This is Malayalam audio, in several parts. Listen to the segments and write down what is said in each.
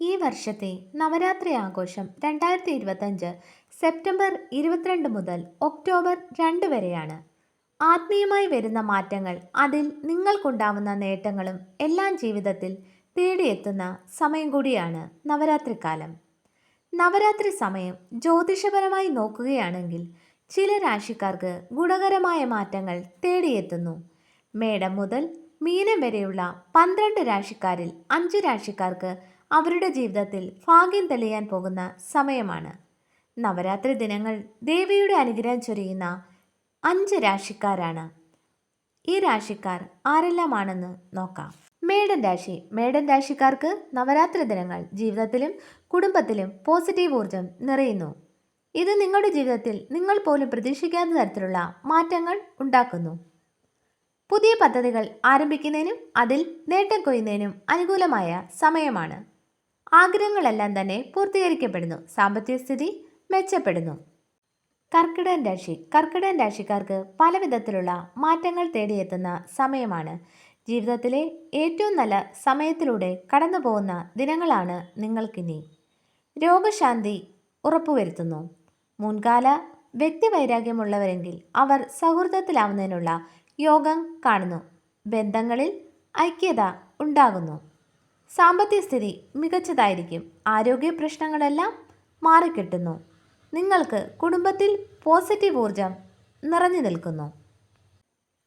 ഈ വർഷത്തെ നവരാത്രി ആഘോഷം രണ്ടായിരത്തി ഇരുപത്തഞ്ച് സെപ്റ്റംബർ ഇരുപത്തിരണ്ട് മുതൽ ഒക്ടോബർ രണ്ട് വരെയാണ്. ആത്മീയമായി വരുന്ന മാറ്റങ്ങൾ അതിൽ നിങ്ങൾക്കുണ്ടാവുന്ന നേട്ടങ്ങളും എല്ലാം ജീവിതത്തിൽ തേടിയെത്തുന്ന സമയം കൂടിയാണ് നവരാത്രികാലം നവരാത്രി സമയം ജ്യോതിഷപരമായി നോക്കുകയാണെങ്കിൽ ചില രാശിക്കാർക്ക് ഗുണകരമായ മാറ്റങ്ങൾ തേടിയെത്തുന്നു. മേടം മുതൽ മീനം വരെയുള്ള പന്ത്രണ്ട് രാശിക്കാരിൽ അഞ്ച് രാശിക്കാർക്ക് അവരുടെ ജീവിതത്തിൽ ഭാഗ്യം തെളിയാൻ പോകുന്ന സമയമാണ്. നവരാത്രി ദിനങ്ങൾ ദേവിയുടെ അനുഗ്രഹം ചൊരിയുന്ന അഞ്ച് രാശിക്കാരാണ്. ഈ രാശിക്കാർ ആരെല്ലാമാണെന്ന് നോക്കാം. മേടൻ രാശി. മേടൻ രാശിക്കാർക്ക് നവരാത്രി ദിനങ്ങൾ ജീവിതത്തിലും കുടുംബത്തിലും പോസിറ്റീവ് ഊർജം നിറയുന്നു. ഇത് നിങ്ങളുടെ ജീവിതത്തിൽ നിങ്ങൾ പോലും പ്രതീക്ഷിക്കാത്ത തരത്തിലുള്ള മാറ്റങ്ങൾ ഉണ്ടാക്കുന്നു. പുതിയ പദ്ധതികൾ ആരംഭിക്കുന്നതിനും അതിൽ നേട്ടം കൊയ്യുന്നതിനും അനുകൂലമായ സമയമാണ്. ആഗ്രഹങ്ങളെല്ലാം തന്നെ പൂർത്തീകരിക്കപ്പെടുന്നു. സാമ്പത്തിക സ്ഥിതി മെച്ചപ്പെടുന്നു. കർക്കിടകൻ രാശി. കർക്കിടകൻ രാശിക്കാർക്ക് പല വിധത്തിലുള്ള മാറ്റങ്ങൾ തേടിയെത്തുന്ന സമയമാണ്. ജീവിതത്തിലെ ഏറ്റവും നല്ല സമയത്തിലൂടെ കടന്നു പോകുന്ന ദിനങ്ങളാണ് നിങ്ങൾക്കിനി. രോഗശാന്തി ഉറപ്പുവരുത്തുന്നു. മുൻകാല വ്യക്തിവൈരാഗ്യമുള്ളവരെങ്കിൽ അവർ സൗഹൃദത്തിലാവുന്നതിനുള്ള യോഗം കാണുന്നു. ബന്ധങ്ങളിൽ ഐക്യത ഉണ്ടാകുന്നു. സാമ്പത്തിക സ്ഥിതി മികച്ചതായിരിക്കും. ആരോഗ്യ പ്രശ്നങ്ങളെല്ലാം മാറിക്കിട്ടുന്നു. നിങ്ങൾക്ക് കുടുംബത്തിൽ പോസിറ്റീവ് ഊർജം നിറഞ്ഞു നിൽക്കുന്നു.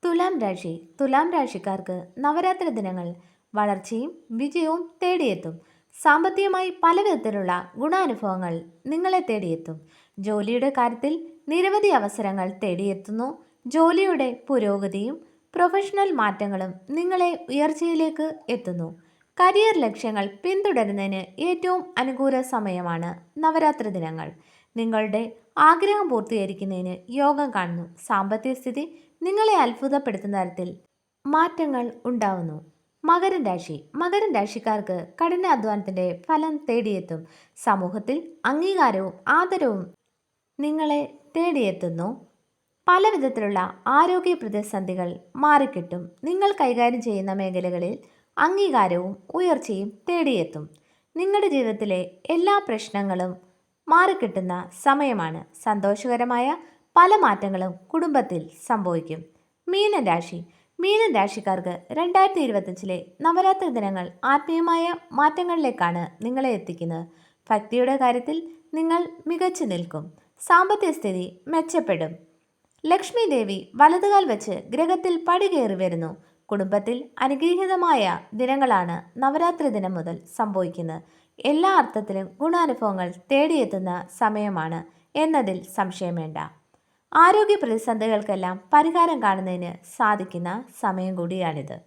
തുലാം രാശി. തുലാം രാശിക്കാർക്ക് നവരാത്രി ദിനങ്ങൾ വളർച്ചയും വിജയവും തേടിയെത്തും. സാമ്പത്തികമായി പലവിധത്തിലുള്ള ഗുണാനുഭവങ്ങൾ നിങ്ങളെ തേടിയെത്തും. ജോലിയുടെ കാര്യത്തിൽ നിരവധി അവസരങ്ങൾ തേടിയെത്തുന്നു. ജോലിയുടെ പുരോഗതിയും പ്രൊഫഷണൽ മാറ്റങ്ങളും നിങ്ങളെ ഉയർച്ചയിലേക്ക് എത്തുന്നു. കരിയർ ലക്ഷ്യങ്ങൾ പിന്തുടരുന്നതിന് ഏറ്റവും അനുകൂല സമയമാണ് നവരാത്രി ദിനങ്ങൾ. നിങ്ങളുടെ ആഗ്രഹം പൂർത്തീകരിക്കുന്നതിന് യോഗം കാണുന്നു. സാമ്പത്തിക സ്ഥിതി നിങ്ങളെ അത്ഭുതപ്പെടുത്തുന്ന തരത്തിൽ മാറ്റങ്ങൾ ഉണ്ടാവുന്നു. മകരൻ രാശി. മകരൻ രാശിക്കാർക്ക് കഠിനാധ്വാനത്തിന്റെ ഫലം തേടിയെത്തും. സമൂഹത്തിൽ അംഗീകാരവും ആദരവും നിങ്ങളെ തേടിയെത്തുന്നു. പല വിധത്തിലുള്ള ആരോഗ്യ പ്രതിസന്ധികൾ മാറിക്കിട്ടും. നിങ്ങൾ കൈകാര്യം ചെയ്യുന്ന മേഖലകളിൽ അംഗീകാരവും ഉയർച്ചയും തേടിയെത്തും. നിങ്ങളുടെ ജീവിതത്തിലെ എല്ലാ പ്രശ്നങ്ങളും മാറിക്കിട്ടുന്ന സമയമാണ് സന്തോഷകരമായ പല മാറ്റങ്ങളും കുടുംബത്തിൽ സംഭവിക്കും. മീനൻ രാശി. മീനൻ രാശിക്കാർക്ക് രണ്ടായിരത്തി ഇരുപത്തഞ്ചിലെ നവരാത്രി ദിനങ്ങൾ ആത്മീയമായ മാറ്റങ്ങളിലേക്കാണ് നിങ്ങളെ എത്തിക്കുന്നത്. ഭക്തിയുടെ കാര്യത്തിൽ നിങ്ങൾ മികച്ചു നിൽക്കും. സാമ്പത്തിക സ്ഥിതി മെച്ചപ്പെടും. ലക്ഷ്മി ദേവി വലതുകാൽ വെച്ച് ഗ്രഹത്തിൽ പടികേറി വരുന്നു. കുടുംബത്തിൽ അനുഗ്രഹീതമായ ദിനങ്ങളാണ് നവരാത്രി ദിനം മുതൽ സംഭവിക്കുന്നത്. എല്ലാ അർത്ഥത്തിലും ഗുണാനുഭവങ്ങൾ തേടിയെത്തുന്ന സമയമാണ് എന്നതിൽ സംശയം വേണ്ട. ആരോഗ്യ പ്രതിസന്ധികൾക്കെല്ലാം പരിഹാരം കാണുന്നതിന് സാധിക്കുന്ന സമയം കൂടിയാണിത്.